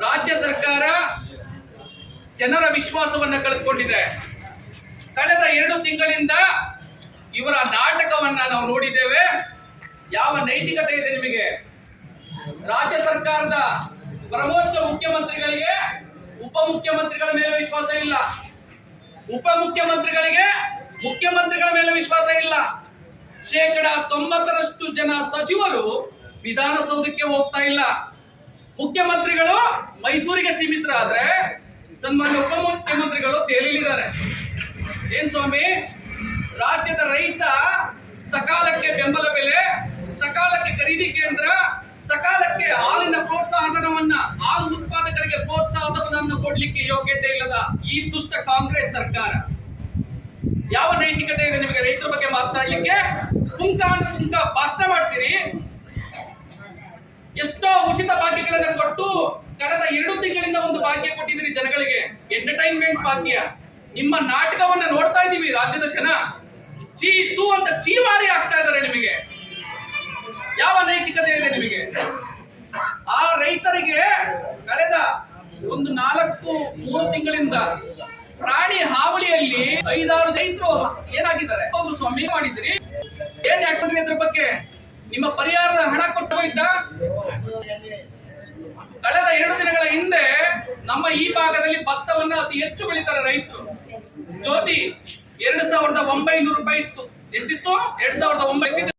ರಾಜ್ಯ ಸರ್ಕಾರ ಜನರ ವಿಶ್ವಾಸವನ್ನು ಕಳೆದುಕೊಂಡಿದೆ. ಕಳೆದ ಎರಡು ತಿಂಗಳಿಂದ ಇವರ ನಾಟಕವನ್ನ ನಾವು ನೋಡಿದ್ದೇವೆ. ಯಾವ ನೈತಿಕತೆ ಇದೆ ನಿಮಗೆ? ರಾಜ್ಯ ಸರ್ಕಾರದ ಪರಮೋಚ್ಚ ಮುಖ್ಯಮಂತ್ರಿಗಳಿಗೆ ಉಪಮುಖ್ಯಮಂತ್ರಿಗಳ ಮೇಲೆ ವಿಶ್ವಾಸ ಇಲ್ಲ. ಉಪಮುಖ್ಯಮಂತ್ರಿಗಳಿಗೆ ಮುಖ್ಯಮಂತ್ರಿಗಳ ಮೇಲೆ ವಿಶ್ವಾಸ ಇಲ್ಲ. ಶೇಕಡ ತೊಂಬತ್ತರಷ್ಟು ಜನ ಸಚಿವರು ವಿಧಾನಸೌಧಕ್ಕೆ ಹೋಗ್ತಾ ಇಲ್ಲ. ಮುಖ್ಯಮಂತ್ರಿಗಳು ಮೈಸೂರಿಗೆ ಸೀಮಿತರಾದ್ರೆ ಸನ್ಮಾನ್ಯ ಉಪಮುಖ್ಯಮಂತ್ರಿಗಳು ದೆಹಲಿಯಲ್ಲಿದ್ದಾರೆ ಏನ್ ಸ್ವಾಮಿ? ರಾಜ್ಯದ ರೈತ ಸಕಾಲಕ್ಕೆ ಬೆಂಬಲ ಬೆಲೆ, ಸಕಾಲಕ್ಕೆ ಖರೀದಿ ಕೇಂದ್ರ, ಸಕಾಲಕ್ಕೆ ಹಾಲಿನ ಪ್ರೋತ್ಸಾಹಧನವನ್ನ ಹಾಲು ಉತ್ಪಾದಕರಿಗೆ ಪ್ರೋತ್ಸಾಹಧನವನ್ನು ಕೊಡ್ಲಿಕ್ಕೆ ಯೋಗ್ಯತೆ ಇಲ್ಲದ ಈ ದುಷ್ಟ ಕಾಂಗ್ರೆಸ್ ಸರ್ಕಾರ. ಯಾವ ನೈತಿಕತೆ ಇದೆ ನಿಮಗೆ ರೈತರ ಬಗ್ಗೆ ಮಾತನಾಡ್ಲಿಕ್ಕೆ? ಪುಂಕಾನು ಪುಂಕ ಭಾಷಣ ಮಾಡ್ತೀರಿ. ಎಷ್ಟೋ ಉಚಿತ ಭಾಗ್ಯಗಳನ್ನ ಕೊಟ್ಟು ಕಳೆದ ಎರಡು ತಿಂಗಳಿಂದ ಒಂದು ಭಾಗ್ಯ ಕೊಟ್ಟಿದ್ದೀರಿ ಜನಗಳಿಗೆ. ಎಂಟರ್ಟೈನ್ಮೆಂಟ್ ಭಾಗ್ಯ. ನಿಮ್ಮ ನಾಟಕವನ್ನ ನೋಡ್ತಾ ಇದ್ದೀವಿ ರಾಜ್ಯದ ಜನ. ಚೀ, ತೂ ಅಂತ ಚೀಮಾರಿ ಆಗ್ತಾ ಇದ್ದಾರೆ ನಿಮಗೆ. ಯಾವ ನೈತಿಕತೆ ಇದೆ ನಿಮಗೆ? ಆ ರೈತರಿಗೆ ಕಳೆದ ಒಂದು ನಾಲ್ಕು, ಮೂರು ತಿಂಗಳಿಂದ ಪ್ರಾಣಿ ಹಾವಳಿಯಲ್ಲಿ ಐದಾರು ರೈತರು ಏನಾಗಿದ್ದಾರೆ? ಸ್ವಾಮಿ, ಮಾಡಿದ್ರಿ. ಏನ್ ಆಕ್ಷನ್ ಇದ್ರ ಬಗ್ಗೆ? ನಿಮ್ಮ ಪರಿಹಾರದ ಹಣ ಕೊಟ್ಟು ಹೋಯ್ತಾ ಕಳೆದ ಎರಡು ದಿನಗಳ ಹಿಂದೆ ನಮ್ಮ ಈ ಭಾಗದಲ್ಲಿ ಭತ್ತವನ್ನ ಅತಿ ಹೆಚ್ಚು ಬೆಳೀತಾರೆ ರೈತರು. ಜ್ಯೋತಿ, ಎರಡು ಸಾವಿರದ ಒಂಬೈನೂರು ರೂಪಾಯಿ ಇತ್ತು. ಎಷ್ಟಿತ್ತು? ಎರಡ್ ಸಾವಿರದ ಒಂಬೈನೂರು.